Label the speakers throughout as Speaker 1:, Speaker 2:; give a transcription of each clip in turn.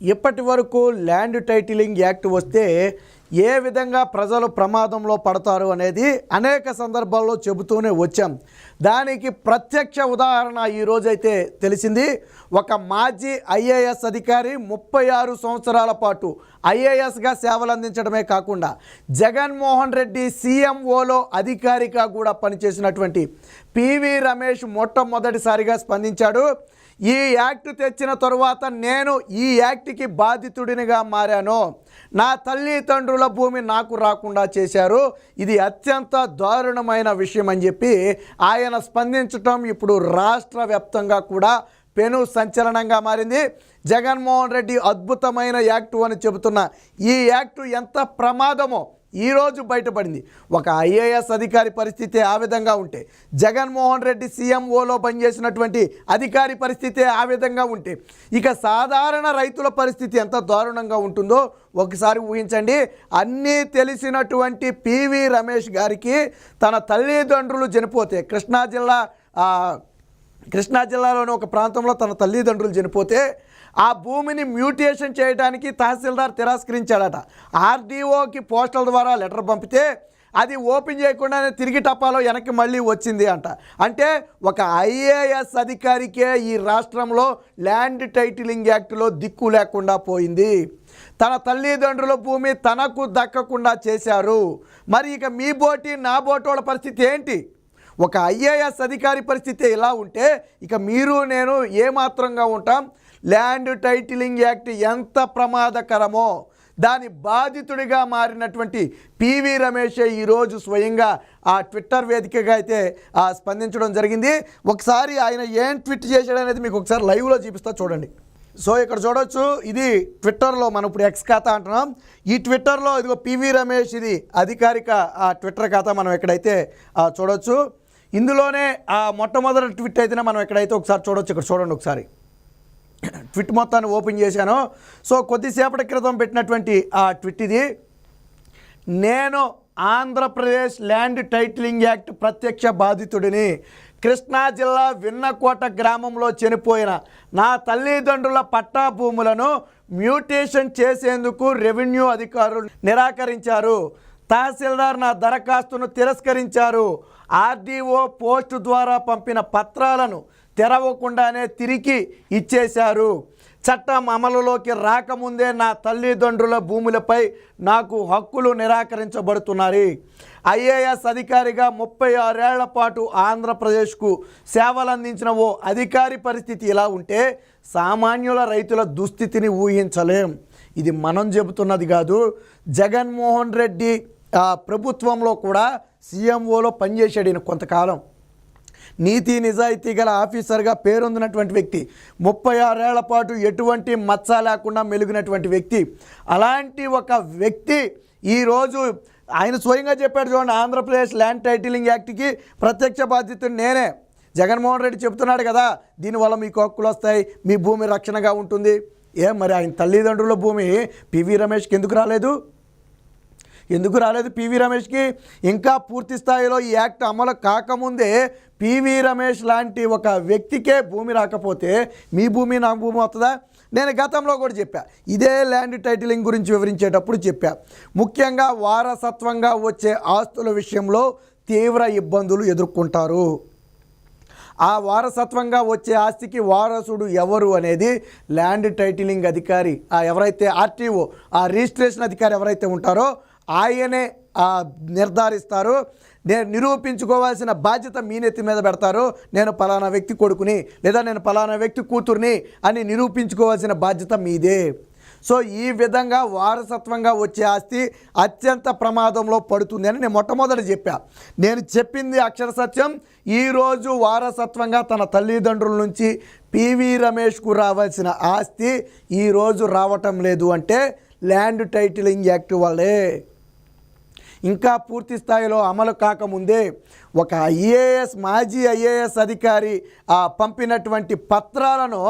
Speaker 1: ఇప్పటి వరకు land titling act వస్తే ఏ విధంగా ప్రజలు ప్రమాదంలో పడతారు అనేది అనేక సందర్భాల్లో చెబుతూనే వచ్చాం. దానికి ప్రత్యక్ష ఉదాహరణ ఈరోజైతే తెలిసింది. ఒక మాజీ ఐఏఎస్ అధికారి ముప్పై ఆరు సంవత్సరాల పాటు ఐఏఎస్గా సేవలు అందించడమే కాకుండా జగన్మోహన్ రెడ్డి సీఎంఓలో అధికారిగా కూడా పనిచేసినటువంటి పివి రమేష్ మొట్టమొదటిసారిగా స్పందించాడు. ఈ యాక్ట్ తెచ్చిన తరువాత నేను ఈ యాక్ట్కి బాధితుడినిగా మారాను. నా తల్లిదండ్రుల భూమి నాకు రాకుండా చేశారు. ఇది అత్యంత దారుణమైన విషయం అని చెప్పి ఆయన స్పందించటం ఇప్పుడు రాష్ట్ర వ్యాప్తంగా కూడా పెను సంచలనంగా మారింది. జగన్మోహన్ రెడ్డి అద్భుతమైన యాక్టు అని చెబుతున్న ఈ యాక్టు ఎంత ప్రమాదమో ఈరోజు బయటపడింది. ఒక ఐఏఎస్ అధికారి పరిస్థితి ఆ విధంగా ఉంటే జగన్మోహన్ రెడ్డి సీఎంఓలో పనిచేసినటువంటి అధికారి పరిస్థితి ఆ విధంగా ఉంటే ఇక సాధారణ రైతుల పరిస్థితి ఎంత దారుణంగా ఉంటుందో ఒకసారి ఊహించండి. అన్నీ తెలిసినటువంటి పివి రమేష్ గారికి తన తల్లిదండ్రులు చనిపోతే కృష్ణా జిల్లా కృష్ణా జిల్లాలోని ఒక ప్రాంతంలో తన తల్లిదండ్రులు చనిపోతే ఆ భూమిని మ్యూటేషన్ చేయడానికి తహసీల్దార్ తిరస్కరించాడట. ఆర్డీఓకి పోస్టల్ ద్వారా లెటర్ పంపితే అది ఓపెన్ చేయకుండానే తిరిగి టపాలో వెనక్కి మళ్ళీ వచ్చింది అంట. అంటే ఒక ఐఏఎస్ అధికారికే ఈ రాష్ట్రంలో ల్యాండ్ టైటిలింగ్ యాక్ట్లో దిక్కు లేకుండా పోయింది. తన తల్లిదండ్రుల భూమి తనకు దక్కకుండా చేశారు. మరి ఇక మీ బోటి నా బోటోళ్ళ పరిస్థితి ఏంటి? ఒక ఐఏఎస్ అధికారి పరిస్థితి ఇలా ఉంటే ఇక మీరు నేను ఏమాత్రంగా ఉంటాం? ల్యాండ్ టైటిలింగ్ యాక్ట్ ఎంత ప్రమాదకరమో దాని బాధితుడిగా మారినటువంటి పివి రమేష్ ఈరోజు స్వయంగా ఆ ట్విట్టర్ వేదికగా అయితే ఆ, స్పందించడం జరిగింది. ఒకసారి ఆయన ఏం ట్విట్ చేశాడు అనేది మీకు ఒకసారి లైవ్లో చూపిస్తా చూడండి. సో ఇక్కడ చూడొచ్చు ఇది ట్విట్టర్లో మనం ఇప్పుడు ఎక్స్ ఖాతా అంటున్నాం. ఈ ట్విట్టర్లో ఇదిగో పివి రమేష్ ఇది అధికారిక ఆ ట్విట్టర్ ఖాతా మనం ఎక్కడైతే చూడొచ్చు. ఇందులోనే ఆ మొట్టమొదటి ట్విట్ అయితేనే మనం ఎక్కడైతే ఒకసారి చూడొచ్చు ఇక్కడ చూడండి ఒకసారి. ట్విట్ మొత్తాన్ని ఓపెన్ చేశాను. సో కొద్దిసేపటి క్రితం పెట్టినటువంటి ఆ ట్విట్ ఇది. నేను ఆంధ్రప్రదేశ్ ల్యాండ్ టైటిలింగ్ యాక్ట్ ప్రత్యక్ష బాధితుడిని కృష్ణా జిల్లా విన్నకోట గ్రామంలో చనిపోయిన నా తల్లిదండ్రుల పట్టా భూములను మ్యూటేషన్ చేసేందుకు రెవెన్యూ అధికారులు నిరాకరించారు. తహసీల్దార్ నా దరఖాస్తును తిరస్కరించారు. ఆర్డీఓ పోస్టు ద్వారా పంపిన పత్రాలను తెరవకుండానే తిరిగి ఇచ్చేశారు. చట్టం అమలులోకి రాకముందే నా తల్లిదండ్రుల భూములపై నాకు హక్కులు నిరాకరించబడుతున్నాయి. ఐఏఎస్ అధికారిగా ముప్పై ఆరేళ్ళ పాటు ఆంధ్రప్రదేశ్కు సేవలందించిన ఓ అధికారి పరిస్థితి ఇలా ఉంటే సామాన్యుల రైతుల దుస్థితిని ఊహించలేం. ఇది మనం చెబుతున్నది కాదు. జగన్మోహన్ రెడ్డి ప్రభుత్వంలో కూడా సీఎంఓలో పనిచేశాడు ఈయన కొంతకాలం. నీతి నిజాయితీ గల ఆఫీసర్గా పేరొందినటువంటి వ్యక్తి ముప్పై ఆరేళ్ళ పాటు ఎటువంటి మచ్చ లేకుండా మెలుగినటువంటి వ్యక్తి. అలాంటి ఒక వ్యక్తి ఈరోజు ఆయన స్వయంగా చెప్పాడు చూడండి ఆంధ్రప్రదేశ్ ల్యాండ్ టైటిలింగ్ యాక్ట్కి ప్రత్యక్ష బాధ్యత నేనే. జగన్మోహన్ రెడ్డి చెప్తున్నాడు కదా దీనివల్ల మీకు హక్కులు వస్తాయి మీ భూమి రక్షణగా ఉంటుంది. ఏ మరి ఆయన తల్లిదండ్రుల భూమి పివి రమేష్కి ఎందుకు రాలేదు? ఎందుకు రాలేదు పివి రమేష్కి? ఇంకా పూర్తి స్థాయిలో ఈ యాక్ట్ అమలు కాకముందే పివి రమేష్ లాంటి ఒక వ్యక్తికే భూమి రాకపోతే మీ భూమి నా భూమి వస్తుందా? నేను గతంలో కూడా చెప్పా. ఇదే ల్యాండ్ టైటిలింగ్ గురించి వివరించేటప్పుడు చెప్పా. ముఖ్యంగా వారసత్వంగా వచ్చే ఆస్తుల విషయంలో తీవ్ర ఇబ్బందులు ఎదుర్కొంటారు. ఆ వారసత్వంగా వచ్చే ఆస్తికి వారసుడు ఎవరు అనేది ల్యాండ్ టైటిలింగ్ అధికారి ఆ ఎవరైతే ఆర్టీఓ ఆ రిజిస్ట్రేషన్ అధికారి ఎవరైతే ఉంటారో ఆయనే నిర్ధారిస్తారు. నేను నిరూపించుకోవాల్సిన బాధ్యత మీ నెత్తి మీద పెడతారు. నేను పలానా వ్యక్తి కొడుకుని లేదా నేను పలానా వ్యక్తి కూతుర్ని అని నిరూపించుకోవాల్సిన బాధ్యత మీదే. సో ఈ విధంగా వారసత్వంగా వచ్చే ఆస్తి అత్యంత ప్రమాదంలో పడుతుంది అని నేను మొట్టమొదటి చెప్పా. నేను చెప్పింది అక్షర సత్యం. ఈరోజు వారసత్వంగా తన తల్లిదండ్రుల నుంచి పివి రమేష్కు రావాల్సిన ఆస్తి ఈరోజు రావటం లేదు అంటే ల్యాండ్ టైటిలింగ్ యాక్ట్ వల్లే. ఇంకా పూర్తి స్థాయిలో అమలు కాకముందే ఒక ఐఏఎస్ మాజీ ఐఏఎస్ అధికారి ఆ, పంపినటువంటి పత్రాలను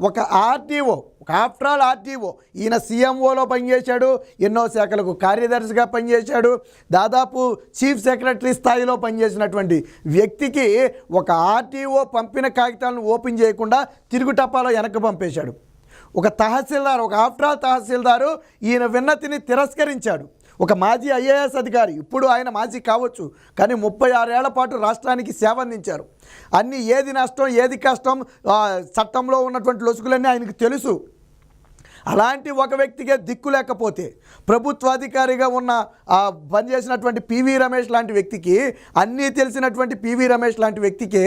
Speaker 1: ఒక ఆర్టీఓ ఒక ఆఫ్టర్ ఆల్ ఆర్టీఓ ఈయన సీఎంఓలో పనిచేశాడు ఎన్నో శాఖలకు కార్యదర్శిగా పనిచేశాడు దాదాపు చీఫ్ సెక్రటరీ స్థాయిలో పనిచేసినటువంటి వ్యక్తికి ఒక ఆర్టీఓ పంపిన కాగితాలను ఓపెన్ చేయకుండా తిరుగు టపాలో వెనక్కి పంపేశాడు. ఒక తహసీల్దార్ ఒక ఆఫ్టర్ ఆల్ తహసీల్దారు ఈయన విన్నతిని తిరస్కరించాడు. ఒక మాజీ ఐఏఎస్ అధికారి ఇప్పుడు ఆయన మాజీ కావచ్చు కానీ ముప్పై ఆరేళ్ళ పాటు రాష్ట్రానికి సేవ అందించారు అన్ని ఏది నష్టం ఏది కష్టం చట్టంలో ఉన్నటువంటి లొసుగులన్నీ ఆయనకు తెలుసు. అలాంటి ఒక వ్యక్తికే దిక్కు లేకపోతే ప్రభుత్వాధికారిగా ఉన్న పనిచేసినటువంటి పివి రమేష్ లాంటి వ్యక్తికి అన్నీ తెలిసినటువంటి పివి రమేష్ లాంటి వ్యక్తికి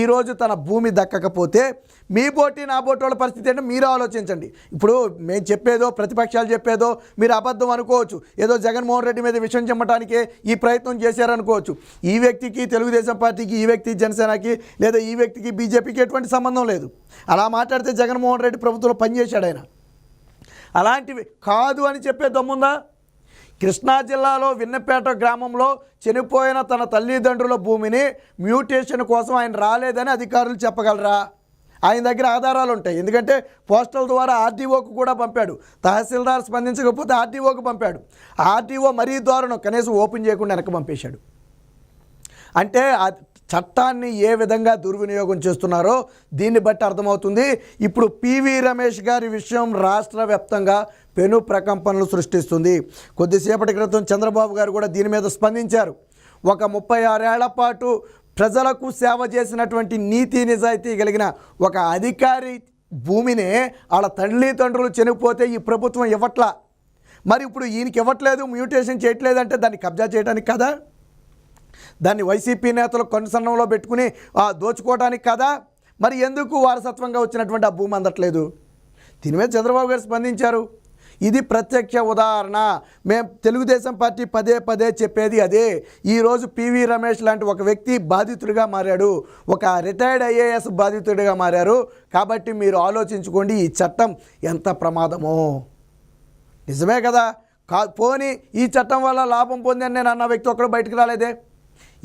Speaker 1: ఈరోజు తన భూమి దక్కకపోతే మీ పోటీ నా పోటీ వాళ్ళ పరిస్థితి ఏంటో మీరు ఆలోచించండి. ఇప్పుడు మేము చెప్పేదో ప్రతిపక్షాలు చెప్పేదో మీరు అబద్ధం అనుకోవచ్చు. ఏదో జగన్మోహన్ రెడ్డి మీద విషయం చెమ్మటానికే ఈ ప్రయత్నం చేశారనుకోవచ్చు. ఈ వ్యక్తికి తెలుగుదేశం పార్టీకి ఈ వ్యక్తి జనసేనకి లేదా ఈ వ్యక్తికి బీజేపీకి ఎటువంటి సంబంధం లేదు. అలా మాట్లాడితే జగన్మోహన్ రెడ్డి ప్రభుత్వంలో పనిచేశాడు ఆయన. అలాంటివి కాదు అని చెప్పే దమ్ముందా? కృష్ణా జిల్లాలో విన్నపేట గ్రామంలో చనిపోయిన తన తల్లిదండ్రుల భూమిని మ్యూటేషన్ కోసం ఆయన రాలేదని అధికారులు చెప్పగలరా? ఆయన దగ్గర ఆధారాలు ఉంటాయి ఎందుకంటే పోస్టల్ ద్వారా ఆర్డీఓకు కూడా పంపాడు. తహసీల్దార్ స్పందించకపోతే ఆర్డీఓకు పంపాడు. ఆర్డీఓ మరీ దారుణం. కనీసం ఓపెన్ చేయకుండా వెనక్కి పంపేశాడు. అంటే చట్టాన్ని ఏ విధంగా దుర్వినియోగం చేస్తున్నారో దీన్ని బట్టి అర్థమవుతుంది. ఇప్పుడు పివి రమేష్ గారి విషయం రాష్ట్ర వ్యాప్తంగా పెను ప్రకంపనలు సృష్టిస్తుంది. కొద్దిసేపటి క్రితం చంద్రబాబు గారు కూడా దీని మీద స్పందించారు. ఒక ముప్పై ఆరేళ్ళ పాటు ప్రజలకు సేవ చేసినటువంటి నీతి నిజాయితీ కలిగిన ఒక అధికారి భూమినే వాళ్ళ తల్లిదండ్రులు చనిపోతే ఈ ప్రభుత్వం ఇవ్వట్లా? మరి ఇప్పుడు ఈయనకి ఇవ్వట్లేదు మ్యూటేషన్ చేయట్లేదు అంటే దాన్ని కబ్జా చేయడానికి కదా? దాన్ని వైసీపీ నేతలు కొనసన్నంలో పెట్టుకుని ఆ, దోచుకోవడానికి కదా. మరి ఎందుకు వారసత్వంగా వచ్చినటువంటి ఆ భూమి అందట్లేదు? దీని మీద చంద్రబాబు గారు స్పందించారు. ఇది ప్రత్యక్ష ఉదాహరణ. మేము తెలుగుదేశం పార్టీ పదే పదే చెప్పేది అదే. ఈరోజు పివి రమేష్ లాంటి ఒక వ్యక్తి బాధితుడిగా మారాడు. ఒక రిటైర్డ్ ఐఏఎస్ బాధితుడిగా మారారు. కాబట్టి మీరు ఆలోచించుకోండి ఈ చట్టం ఎంత ప్రమాదమో. నిజమే కదా. కా పోని ఈ చట్టం వల్ల లాభం పొందని నేను అన్న వ్యక్తి ఒక్కడు బయటకు రాలేదే?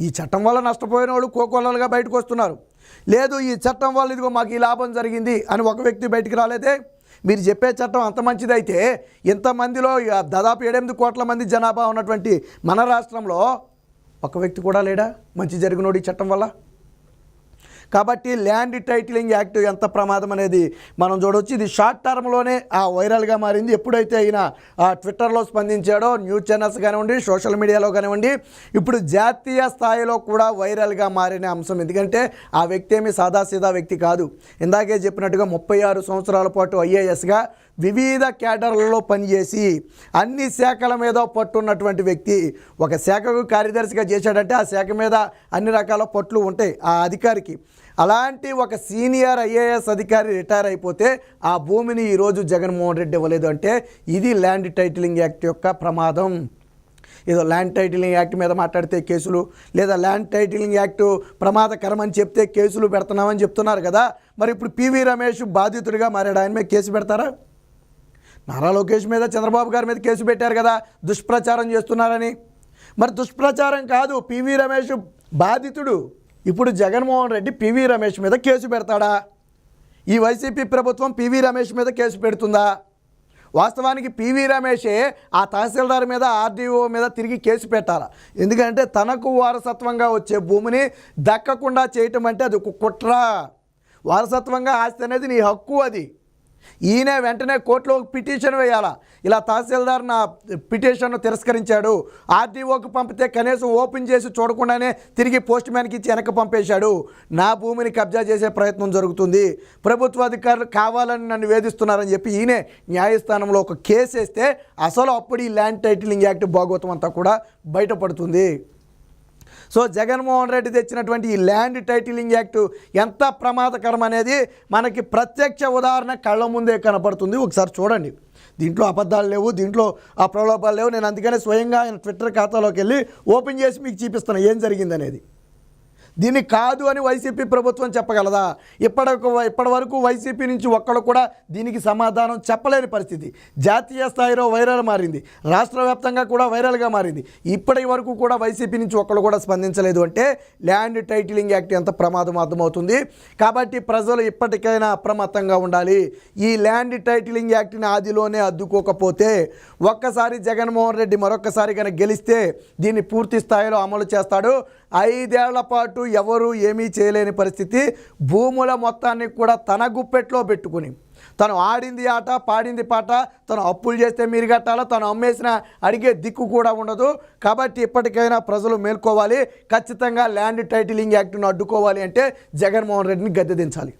Speaker 1: ఈ చట్టం వల్ల నష్టపోయిన వాళ్ళు కోకొల్లలుగా బయటకు వస్తున్నారు. లేదు ఈ చట్టం వల్ల ఇదిగో మాకు ఈ లాభం జరిగింది అని ఒక వ్యక్తి బయటికి రాలేదే? మీరు చెప్పే చట్టం అంత మంచిదైతే ఇంతమందిలో ఇక దాదాపు ఏడెనిమిది కోట్ల మంది జనాభా ఉన్నటువంటి మన రాష్ట్రంలో ఒక వ్యక్తి కూడా లేడా? మంచి జరిగినోడు ఈ చట్టం వల్ల? కాబట్టి ల్యాండ్ టైటిలింగ్ యాక్ట్ ఎంత ప్రమాదం అనేది మనం చూడవచ్చు ఇది షార్ట్ టర్మ్లోనే ఆ వైరల్గా మారింది. ఎప్పుడైతే ఆయన ఆ ట్విట్టర్లో స్పందించాడో న్యూస్ ఛానల్స్ కానివ్వండి సోషల్ మీడియాలో కానివ్వండి ఇప్పుడు జాతీయ స్థాయిలో కూడా వైరల్గా మారిన అంశం. ఎందుకంటే ఆ వ్యక్తి ఏమి సాదాసీదా వ్యక్తి కాదు. ఇందాకే చెప్పినట్టుగా ముప్పై ఆరు సంవత్సరాల పాటు ఐఏఎస్గా వివిధ క్యాడర్లలో పనిచేసి అన్ని శాఖల మీద పట్టున్నటువంటి వ్యక్తి ఒక శాఖకు కార్యదర్శిగా చేశాడంటే ఆ శాఖ మీద అన్ని రకాల పట్లు ఉంటాయి ఆ అధికారికి. అలాంటి ఒక సీనియర్ ఐఏఎస్ అధికారి రిటైర్ అయిపోతే ఆ భూమిని ఈరోజు జగన్మోహన్ రెడ్డి ఇవ్వలేదు అంటే ఇది ల్యాండ్ టైటిలింగ్ యాక్ట్ యొక్క ప్రమాదం. ఏదో ల్యాండ్ టైటిలింగ్ యాక్ట్ మీద మాట్లాడితే కేసులు లేదా ల్యాండ్ టైటిలింగ్ యాక్ట్ ప్రమాదకరం అని చెప్తే కేసులు పెడుతున్నామని చెప్తున్నారు కదా. మరి ఇప్పుడు పివి రమేష్ బాధితుడిగా మారాడు ఆయన మీద కేసు పెడతారా? నారా లోకేష్ మీద చంద్రబాబు గారి మీద కేసు పెట్టారు కదా దుష్ప్రచారం చేస్తున్నారని. మరి దుష్ప్రచారం కాదు పివి రమేష్ బాధితుడు. ఇప్పుడు జగన్మోహన్ రెడ్డి పివి రమేష్ మీద కేసు పెడతాడా? ఈ వైసీపీ ప్రభుత్వం పివి రమేష్ మీద కేసు పెడుతుందా? వాస్తవానికి పివి రమేషే ఆ తహసీల్దార్ మీద ఆర్డీఓ మీద తిరిగి కేసు పెట్టాలి? ఎందుకంటే తనకు వారసత్వంగా వచ్చే భూమిని దక్కకుండా చేయటం అంటే అది ఒక కుట్ర. వారసత్వంగా ఆస్తి అనేది నీ హక్కు అది. ఈయన వెంటనే కోర్టులో పిటిషన్ వేయాలా? ఇలా తహసీల్దార్ నా పిటిషన్ను తిరస్కరించాడు. ఆర్డీఓకి పంపితే కనీసం ఓపెన్ చేసి చూడకుండానే తిరిగి పోస్ట్ మ్యాన్కి ఇచ్చి వెనక పంపేశాడు. నా భూమిని కబ్జా చేసే ప్రయత్నం జరుగుతుంది. ప్రభుత్వ అధికారులు కావాలని నన్ను వేధిస్తున్నారని చెప్పి ఈయనే న్యాయస్థానంలో ఒక కేసు వేస్తే అసలు అప్పుడు ఈ ల్యాండ్ టైటిలింగ్ యాక్ట్ భాగవతం అంతా కూడా బయటపడుతుంది. సో జగన్మోహన్ రెడ్డి తెచ్చినటువంటి ఈ ల్యాండ్ టైటిలింగ్ యాక్ట్ ఎంత ప్రమాదకరం అనేది మనకి ప్రత్యక్ష ఉదాహరణ కళ్ళ ముందే కనపడుతుంది. ఒకసారి చూడండి. దీంట్లో అబద్ధాలు లేవు దీంట్లో ఆ ప్రలోభాలు లేవు. నేను అందుకనే స్వయంగా ఆయన ట్విట్టర్ ఖాతాలోకి వెళ్ళి ఓపెన్ చేసి మీకు చూపిస్తాను ఏం జరిగిందనేది. దీన్ని కాదు అని వైసీపీ ప్రభుత్వం చెప్పగలదా? ఇప్పటి ఇప్పటి వరకు వైసీపీ నుంచి ఒక్కడు కూడా దీనికి సమాధానం చెప్పలేని పరిస్థితి. జాతీయ స్థాయిలో వైరల్ మారింది. రాష్ట్ర వ్యాప్తంగా కూడా వైరల్గా మారింది. ఇప్పటి వరకు కూడా వైసీపీ నుంచి ఒక్కడు కూడా స్పందించలేదు అంటే ల్యాండ్ టైటిలింగ్ యాక్ట్ ఎంత ప్రమాదం అర్థమవుతుంది కాబట్టి ప్రజలు ఇప్పటికైనా అప్రమత్తంగా ఉండాలి. ఈ ల్యాండ్ టైటిలింగ్ యాక్ట్ని ఆదిలోనే అద్దుకోకపోతే ఒక్కసారి జగన్మోహన్ రెడ్డి మరొకసారి కనుక గెలిస్తే దీన్ని పూర్తి స్థాయిలో అమలు చేస్తాడు. ఐదేళ్ళ పాటు ఎవరు ఏమీ చేయలేని పరిస్థితి. భూముల మొత్తాన్ని కూడా తన గుప్పెట్లో పెట్టుకుని. తను ఆడింది ఆట పాడింది పాట తను అప్పులు చేస్తే మీరు కట్టాలో తను అమ్మేసిన అడిగే దిక్కు కూడా ఉండదు. కాబట్టి ఇప్పటికైనా ప్రజలు మేల్కోవాలి. ఖచ్చితంగా ల్యాండ్ టైటిలింగ్ యాక్ట్ను అడ్డుకోవాలి అంటే జగన్మోహన్ రెడ్డిని గద్దె దించాలి